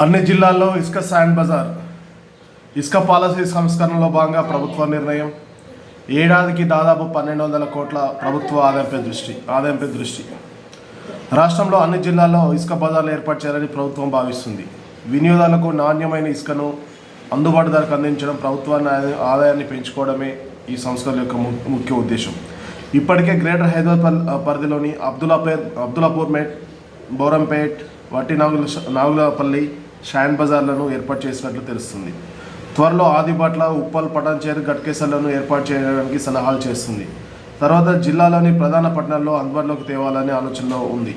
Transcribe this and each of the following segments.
అన్ని జిల్లాల్లో ఇసుక శాండ్ బజార్ ఇసుక పాలసీ సంస్కరణలో భాగంగా ప్రభుత్వ నిర్ణయం. ఏడాదికి దాదాపు పన్నెండు వందల కోట్ల ప్రభుత్వ ఆదాయంపై దృష్టి ఆదాయంపై దృష్టి. రాష్ట్రంలో అన్ని జిల్లాల్లో ఇసుక బజార్లు ఏర్పాటు చేయాలని ప్రభుత్వం భావిస్తుంది. వినియోగదారులకు నాణ్యమైన ఇసుకను అందుబాటు ధరకు అందించడం ప్రభుత్వాన్ని ఆదాయాన్ని పెంచుకోవడమే ఈ సంస్కరణ యొక్క ము- ముఖ్య ఉద్దేశం. ఇప్పటికే గ్రేటర్ హైదరాబాద్ పరిధిలోని అబ్దుల్లాపేర్ అబ్దుల్లాపూర్మేట్ మేట్ వట్టి నాగుల నాగులపల్లి షాన్ బజార్లను ఏర్పాటు చేసినట్లు తెలుస్తుంది. త్వరలో ఆదిబాట్ల ఉప్పల్ పటాన్చేరు గట్కేసర్లను ఏర్పాటు చేయడానికి సలహాలు చేస్తుంది. తర్వాత జిల్లాలోని ప్రధాన పట్టణాల్లో అందుబాటులోకి తేవాలనే ఆలోచనలో ఉంది.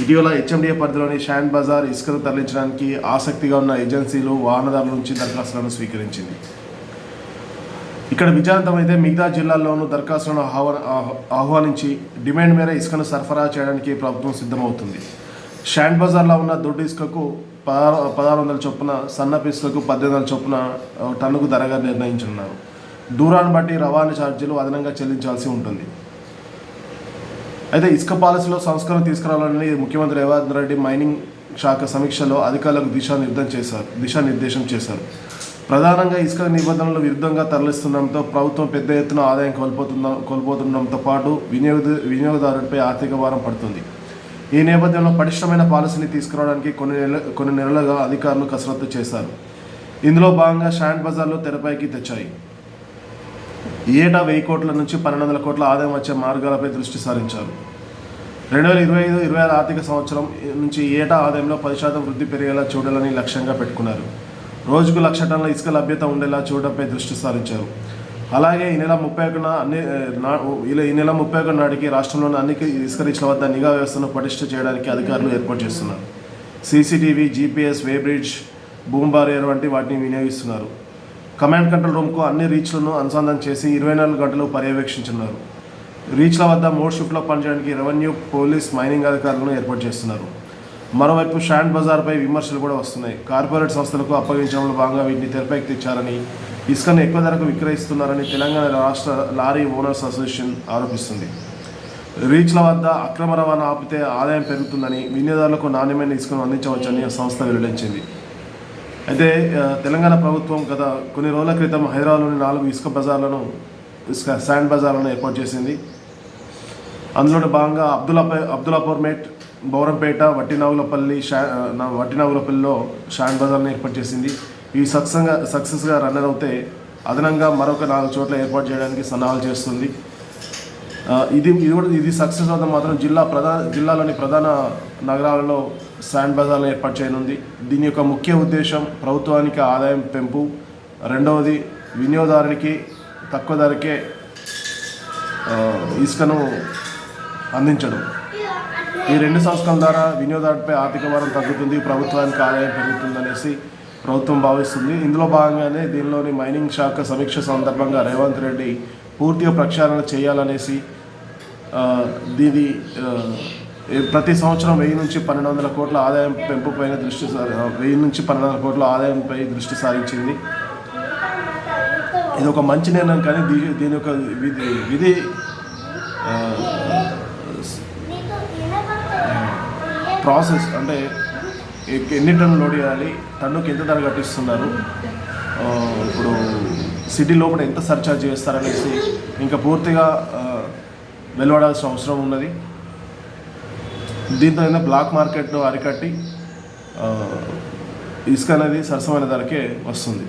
ఇటీవల హెచ్ఎండిఏ పరిధిలోని షాన్ బజార్ ఇసుకను తరలించడానికి ఆసక్తిగా ఉన్న ఏజెన్సీలు వాహనదారుల నుంచి దరఖాస్తులను స్వీకరించింది. ఇక్కడ విచారితమైతే మిగతా జిల్లాల్లోనూ దరఖాస్తులను ఆహ్వా- ఆహ్వానించి డిమాండ్ మేర ఇసుకను సరఫరా చేయడానికి ప్రభుత్వం సిద్ధమవుతుంది. షాన్ బజార్లో ఉన్న దొడ్డు ఇసుకకు పదహారు పదహారు వందల చొప్పున సన్న ఇసుకకు పద్దెనిమిది వందల చొప్పున టన్నుకు ధరగా నిర్ణయించున్నారు దూరాన్ని బట్టి రవాణా ఛార్జీలు అదనంగా చెల్లించాల్సి ఉంటుంది. అయితే ఇసుక పాలసీలో సంస్కరణ తీసుకురావాలని ముఖ్యమంత్రి రేవంత్ రెడ్డి మైనింగ్ శాఖ సమీక్షలో అధికారులకు దిశానిర్దం చేశారు దిశానిర్దేశం చేశారు. ప్రధానంగా ఇసుక నిబంధనలు విరుద్ధంగా తరలిస్తుండడంతో ప్రభుత్వం పెద్ద ఎత్తున ఆదాయం కోల్పోతున్న కోల్పోతుండటంతో పాటు వినియోగ వినియోగదారుడిపై ఆర్థిక భారం పడుతుంది. ఈ నేపథ్యంలో పటిష్టమైన పాలసీని తీసుకురావడానికి కొన్ని నెల కొన్ని నెలలుగా అధికారులు కసరత్తు చేశారు. ఇందులో భాగంగా షాండ్ బజార్లు తెరపైకి తెచ్చాయి. ఏటా వెయ్యి కోట్ల నుంచి పన్నెండు వందల కోట్ల ఆదాయం వచ్చే మార్గాలపై దృష్టి సారించారు. రెండు వేల ఇరవై ఐదు ఇరవై ఆరు ఆర్థిక సంవత్సరం నుంచి ఏటా ఆదాయంలో పది శాతం వృద్ధి పెరిగేలా చూడాలని లక్ష్యంగా పెట్టుకున్నారు. రోజుకు లక్ష టన్నుల ఇసుక లభ్యత ఉండేలా చూడడంపై దృష్టి సారించారు. అలాగే ఈ నెల ముప్పై ఒకటిన అన్ని నా ఇలా ఈ నెల ముప్పై ఒకటి నాటికి రాష్ట్రంలోని అన్ని ఇసుక రీచ్ల వద్ద నిఘా వ్యవస్థను పటిష్ట చేయడానికి అధికారులు ఏర్పాటు చేస్తున్నారు. CCTV GPS weighbridge boom barrier వంటి వాటిని వినియోగిస్తున్నారు. కమాండ్ కంట్రోల్ రూమ్కు అన్ని రీచ్లను అనుసంధానం చేసి ఇరవై నాలుగు గంటలు పర్యవేక్షించున్నారు రీచ్ల వద్ద మూడు షిఫ్ట్లో పనిచేయడానికి రెవెన్యూ పోలీస్ మైనింగ్ అధికారులను ఏర్పాటు చేస్తున్నారు. మరోవైపు షాండ్ బజార్పై విమర్శలు కూడా వస్తున్నాయి. కార్పొరేట్ సంస్థలకు అప్పగించడంలో భాగంగా వీటిని తెరపైకి తెచ్చారని ఇసుకను ఎక్కువ ధరకు విక్రయిస్తున్నారని తెలంగాణ రాష్ట్ర లారీ ఓనర్స్ అసోసియేషన్ ఆరోపిస్తుంది. రీచ్ల వద్ద అక్రమ రవాణా ఆపితే ఆదాయం పెరుగుతుందని వినియోగదారులకు నాణ్యమైన ఇసుకను అందించవచ్చని సంస్థ వెల్లడించింది. అయితే తెలంగాణ ప్రభుత్వం గత కొన్ని రోజుల క్రితం హైదరాబాద్లోని నాలుగు ఇసుక బజార్లను ఇసుక శాండ్ బజార్లను ఏర్పాటు చేసింది. అందులో భాగంగా అబ్దుల్లాపై అబ్దుల్లాపూర్ మేట్ బౌరంపేట వట్టినాగులపల్లి షా వట్టినాగులపల్లిలో షాండ్ బజార్ను ఏర్పాటు చేసింది. ఈ సక్సెస్గా సక్సెస్గా రన్ అవుతే అదనంగా మరొక నాలుగు చోట్ల ఏర్పాటు చేయడానికి సన్నాహాలు చేస్తుంది. ఇది ఇది కూడా ఇది సక్సెస్ అవుతాం మాత్రం జిల్లా ప్రధాన జిల్లాలోని ప్రధాన నగరాలలో శాండ్ బజార్లు ఏర్పాటు చేయనుంది. దీని యొక్క ముఖ్య ఉద్దేశం ప్రభుత్వానికి ఆదాయం పెంపు. రెండవది వినియోగదారునికి తక్కువ ధరకే ఇసుకను అందించడం. ఈ రెండు సంస్థల ద్వారా వినియోగదారుడిపై ఆర్థిక భారం తగ్గుతుంది ప్రభుత్వానికి ఆదాయం పెరుగుతుందనేసి ప్రభుత్వం భావిస్తుంది. ఇందులో భాగంగానే దీనిలోని మైనింగ్ శాఖ సమీక్ష సందర్భంగా రేవంత్ రెడ్డి పూర్తిగా ప్రక్షాళన చేయాలనేసి దీని ప్రతి సంవత్సరం వెయ్యి నుంచి పన్నెండు వందల కోట్ల ఆదాయం పెంపుపైన దృష్టి వెయ్యి నుంచి పన్నెండు వందల కోట్ల ఆదాయంపై దృష్టి సారించింది. ఇది ఒక మంచి నిర్ణయం కానీ దీ- దీని యొక్క విధి విధి ప్రాసెస్ అంటే ఎన్ని టన్నులు లోడ్ చేయాలి టన్నుకి ఎంత ధర కట్టిస్తున్నారు? ఇప్పుడు సిటీ లోపల ఎంత సర్చార్జ్ చేస్తారనేసి ఇంకా పూర్తిగా వెలువడాల్సిన అవసరం ఉన్నది. దీంతో అయినా బ్లాక్ మార్కెట్ అరికట్టి ఇసుక అనేది సరసమైన ధరకే వస్తుంది.